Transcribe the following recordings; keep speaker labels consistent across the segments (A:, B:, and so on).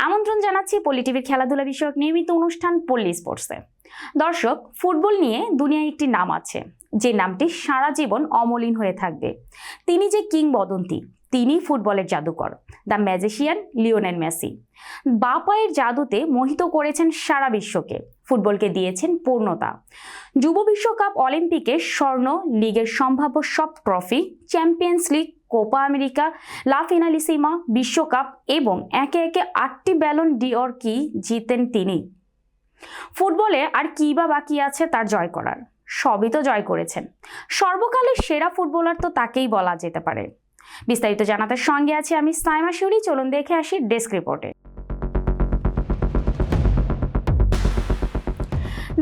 A: আমন্ত্রণ জানাচ্ছি পল্লী টিভির খেলাধুলা বিষয়ক নিয়মিত অনুষ্ঠান পল্লী স্পোর্টসে। দর্শক, ফুটবল নিয়ে দুনিয়ায় একটি নাম আছে। যে নামটি সারা জীবন অমলিন হয়ে থাকবে। তিনি যে কিংবদন্তি, তিনি ফুটবলের জাদুকর। The magician Lionel Messi. বা পায়ের জাদুতে মোহিত করেছেন সারা বিশ্বকে। ফুটবলকে দিয়েছেন পূর্ণতা। যুব বিশ্বকাপ অলিম্পিকে স্বর্ণ, লিগের সম্ভাব্য সব trophy, Champions League Copa America, La Finalissima, বিশ্বকাপ এবং একে একে আটটি ব্যালন ডিওর কি জিতেন তিনি? ফুটবলে আর কী বা বাকি আছে তার জয় করার? সবই তো জয় করেছেন। সর্বকালের সেরা ফুটবলার তো তাকেই বলা যেতে পারে। বিস্তারিত জানাতে সঙ্গে আছি আমি সাইমা শুরি চলুন দেখে আসি ডেস্ক রিপোর্টে।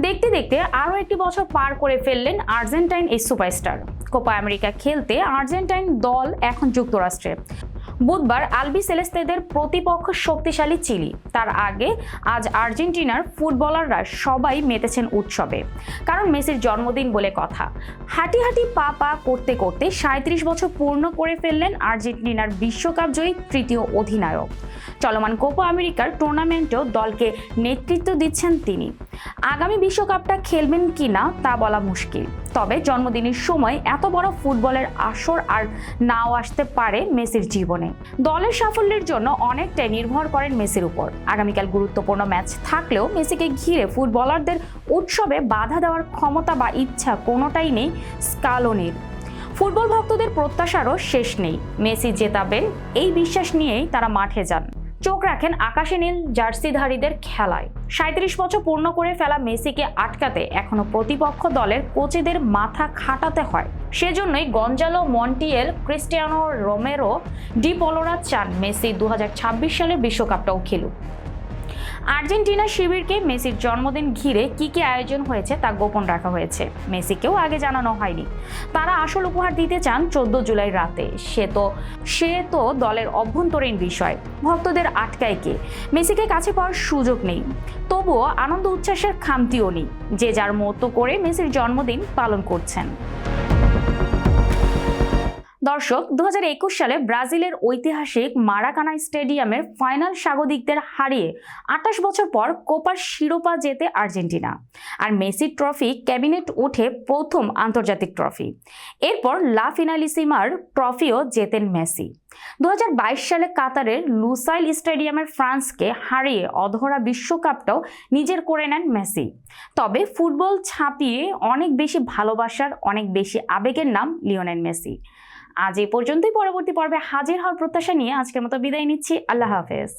A: দেখতে দেখতে আরও একটি বছর পার করে ফেললেন আর্জেন্টাইন এই সুপারস্টার। কোপা আমেরিকা খেলতে আর্জেন্টাইন দল এখন যুক্তরাষ্ট্রে। বুধবার আলবি সেলেস্তেদের প্রতিপক্ষ শক্তিশালী চিলি। তার আগে আজ আর্জেন্টিনার ফুটবলাররা সবাই মেতেছেন উৎসবে। কারণ মেসির জন্মদিন বলে কথা। হাঁটি হাঁটি পা পা করতে করতে সাঁত্রিশ বছর পূর্ণ করে ফেললেন আর্জেন্টিনার বিশ্বকাপ জয়ী তৃতীয় অধিনায়ক। চলমান কোপা আমেরিকার টুর্নামেন্টেও দলকে নেতৃত্ব দিচ্ছেন তিনি। আগামী বিশ্বকাপটা খেলবেন কি না তা বলা মুশকিল। তবে জন্মদিনের সময় এত বড় ফুটবলের আসর আর নাও আসতে পারে মেসির জীবনে। দলের সাফল্যের জন্য অনেকটাই নির্ভর করেন মেসির উপর। আগামীকাল গুরুত্বপূর্ণ ম্যাচ থাকলেও মেসিকে ঘিরে ফুটবলারদের উৎসবে বাধা দেওয়ার ক্ষমতা বা ইচ্ছা কোনোটাই নেই স্কালোনির। ফুটবল ভক্তদের প্রত্যাশারও শেষ নেই। মেসি জেতাবেন এই বিশ্বাস নিয়েই তারা মাঠে যান। চোখ রাখেন আকাশে নীল জার্সিধারীদের খেলায়। সাঁত্রিশ বছর পূর্ণ করে ফেলা মেসিকে আটকাতে এখনও প্রতিপক্ষ দলের কোচেদের মাথা খাটাতে হয়। সেজন্যই Gonzalo Montiel Cristiano Romero De পলোরা চান মেসি দু হাজার ছাব্বিশ সালের বিশ্বকাপটাও খেলুক। আর্জেন্টিনা শিবিরকে মেসির জন্মদিন ঘিরে কি কি আয়োজন হয়েছে তা গোপন রাখা হয়েছে। মেসিকেও আগে জানানো হয়নি। তারা আসল উপহার দিতে চান চোদ্দ জুলাই রাতে। সে তো সে তো দলের অভ্যন্তরীণ বিষয়। ভক্তদের আটকায় কে? মেসিকে কাছে পাওয়ার সুযোগ নেই। তবুও আনন্দ উচ্ছ্বাসের খামতিও নেই। যে যার মতো করে মেসির জন্মদিন পালন করছেন। দর্শক দু হাজার একুশ সালে ব্রাজিলের ঐতিহাসিক মারাকানা স্টেডিয়ামের ফাইনাল স্বাগতিকদের হারিয়ে আঠাশ বছর পর কোপার শিরোপা জেতে আর্জেন্টিনা। আর মেসি ট্রফি ক্যাবিনেট ওঠে প্রথম আন্তর্জাতিক ট্রফি। এরপর লা ফিনালিসিমার ট্রফিও জেতেন মেসি। দু হাজার বাইশ সালে কাতারের লুসাইল স্টেডিয়ামের ফ্রান্সকে হারিয়ে অধরা বিশ্বকাপটাও নিজের করে নেন মেসি। তবে ফুটবল ছাপিয়ে অনেক বেশি ভালোবাসার, অনেক বেশি আবেগের নাম লিওনেল মেসি। আজ এই পর্যন্তই। পরবর্তী পর্বে হাজির হওয়ার প্রত্যাশা নিয়ে আজকের মতো বিদায় নিচ্ছি। আল্লাহ হাফেজ।